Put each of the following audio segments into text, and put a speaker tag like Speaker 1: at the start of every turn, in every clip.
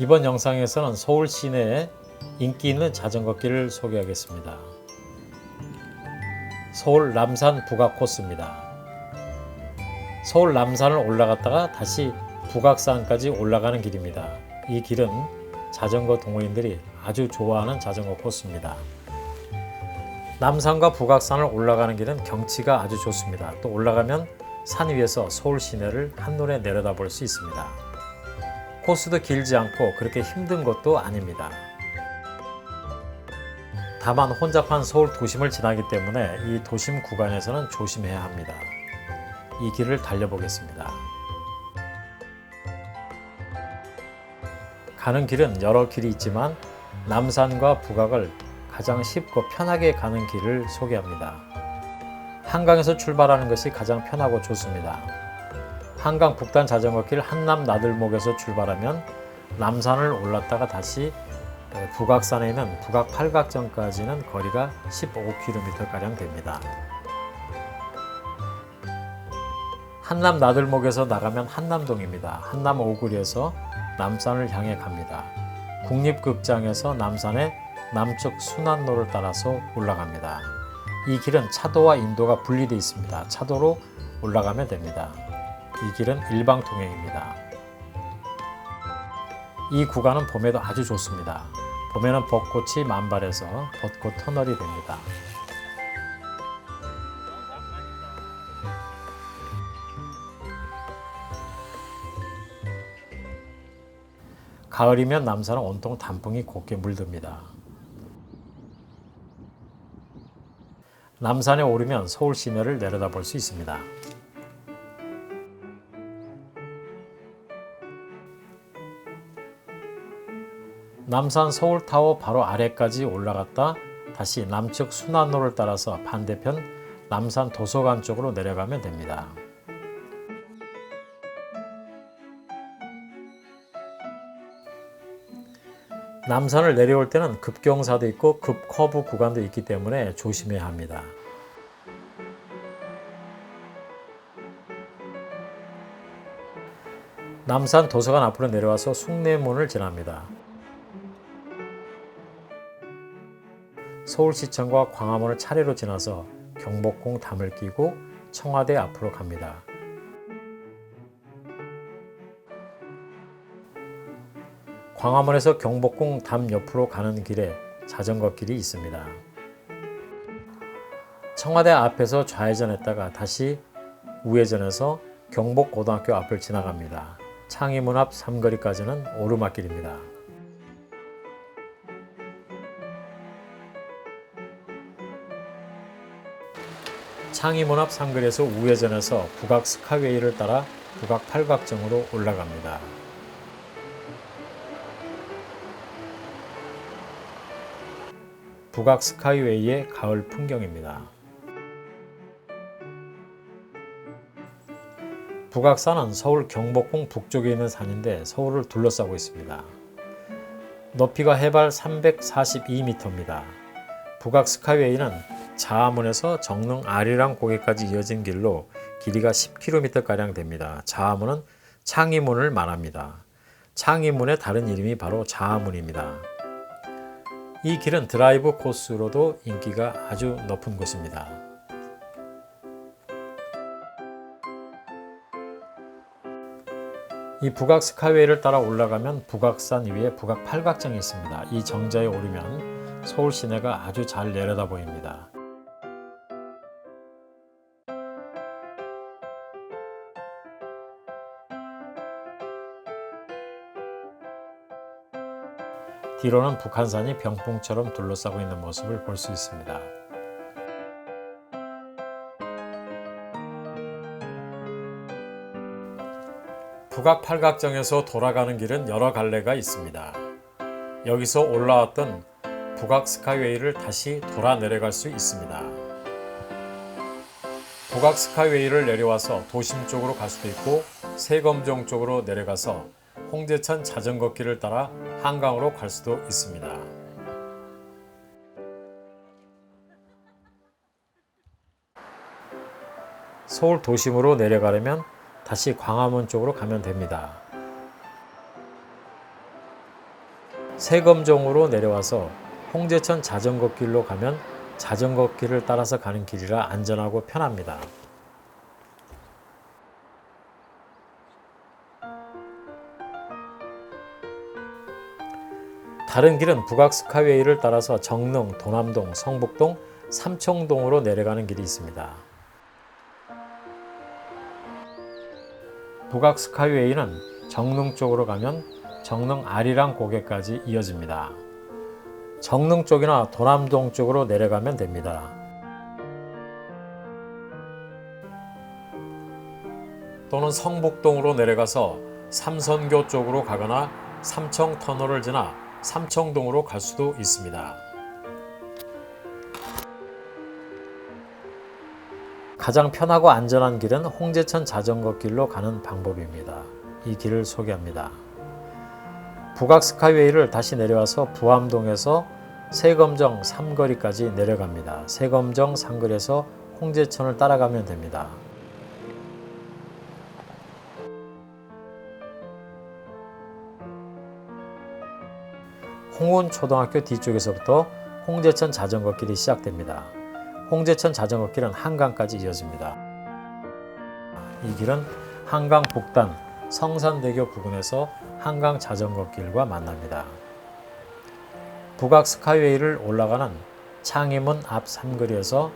Speaker 1: 이번 영상에서는 서울 시내에 인기 있는 자전거 길을 소개하겠습니다. 서울 남산 북악 코스입니다. 서울 남산을 올라갔다가 다시 북악산까지 올라가는 길입니다. 이 길은 자전거 동호인들이 아주 좋아하는 자전거 코스입니다. 남산과 북악산을 올라가는 길은 경치가 아주 좋습니다. 또 올라가면 산 위에서 서울 시내를 한눈에 내려다볼 수 있습니다. 코스도 길지 않고 그렇게 힘든 것도 아닙니다. 다만 혼잡한 서울 도심을 지나기 때문에 이 도심 구간에서는 조심해야 합니다. 이 길을 달려보겠습니다. 가는 길은 여러 길이 있지만 남산과 북악을 가장 쉽고 편하게 가는 길을 소개합니다. 한강에서 출발하는 것이 가장 편하고 좋습니다. 한강 북단 자전거 길 한남 나들목에서 출발하면 남산을 올랐다가 다시 북악산에 있는 북악 팔각정까지는 거리가 15km가량 됩니다. 한남 나들목에서 나가면 한남동입니다. 한남 오구리에서 남산을 향해 갑니다. 국립극장에서 남산의 남쪽 순환로를 따라서 올라갑니다. 이 길은 차도와 인도가 분리되어 있습니다. 차도로 올라가면 됩니다. 이 길은 일방통행입니다. 이 구간은 봄에도 아주 좋습니다. 봄에는 벚꽃이 만발해서 벚꽃 터널이 됩니다. 가을이면 남산은 온통 단풍이 곱게 물듭니다. 남산에 오르면 서울 시내를 내려다볼 수 있습니다. 남산 서울타워 바로 아래까지 올라갔다 다시 남측 순환로를 따라서 반대편 남산 도서관 쪽으로 내려가면 됩니다. 남산을 내려올 때는 급경사도 있고 급커브 구간도 있기 때문에 조심해야 합니다. 남산 도서관 앞으로 내려와서 숭례문을 지납니다. 서울시청과 광화문을 차례로 지나서 경복궁 담을 끼고 청와대 앞으로 갑니다. 광화문에서 경복궁 담 옆으로 가는 길에 자전거 길이 있습니다. 청와대 앞에서 좌회전했다가 다시 우회전해서 경복고등학교 앞을 지나갑니다. 창의문 앞 삼거리까지는 오르막길입니다. 창의문 앞 삼거리에서 우회전해서 북악 스카이웨이를 따라 북악 팔각정으로 올라갑니다. 북악 스카이웨이의 가을 풍경입니다. 북악산은 서울 경복궁 북쪽에 있는 산인데 서울을 둘러싸고 있습니다. 높이가 해발 342m입니다. 북악 스카이웨이는 자하문에서 정릉 아리랑 고개까지 이어진 길로 길이가 10km가량 됩니다. 자하문은 창의문을 말합니다. 창의문의 다른 이름이 바로 자하문입니다. 이 길은 드라이브 코스로도 인기가 아주 높은 곳입니다. 이 북악 스카이웨이를 따라 올라가면 북악산 위에 북악 팔각정이 있습니다. 이 정자에 오르면 서울 시내가 아주 잘 내려다 보입니다. 뒤로는 북한산이 병풍처럼 둘러싸고 있는 모습을 볼 수 있습니다. 북악 팔각정에서 돌아가는 길은 여러 갈래가 있습니다. 여기서 올라왔던 북악 스카이웨이를 다시 돌아 내려갈 수 있습니다. 북악 스카이웨이를 내려와서 도심 쪽으로 갈 수도 있고 세검정 쪽으로 내려가서 홍제천 자전거 길을 따라 한강으로 갈 수도 있습니다. 서울 도심으로 내려가려면 다시 광화문 쪽으로 가면 됩니다. 세검정으로 내려와서 홍제천 자전거 길로 가면 자전거 길을 따라서 가는 길이라 안전하고 편합니다. 다른 길은 북악 스카이웨이를 따라서 정릉, 도남동, 성북동, 삼청동으로 내려가는 길이 있습니다. 북악 스카이웨이는 정릉 쪽으로 가면 정릉 아리랑 고개까지 이어집니다. 정릉 쪽이나 도남동 쪽으로 내려가면 됩니다. 또는 성북동으로 내려가서 삼선교 쪽으로 가거나 삼청 터널을 지나 삼청동으로 갈 수도 있습니다. 가장 편하고 안전한 길은 홍제천 자전거 길로 가는 방법입니다. 이 길을 소개합니다. 북악 스카이웨이를 다시 내려와서 부암동에서 세검정 삼거리까지 내려갑니다. 세검정 삼거리에서 홍제천을 따라가면 됩니다. 홍운 초등학교 뒤쪽에서부터 홍제천 자전거 길이 시작됩니다. 홍제천 자전거 길은 한강까지 이어집니다. 이 길은 한강 북단 성산대교 부근에서 한강 자전거 길과 만납니다. 북악 스카이웨이를 올라가는 창의문 앞 삼거리에서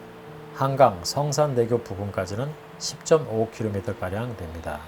Speaker 1: 한강 성산대교 부근까지는 10.5km가량 됩니다.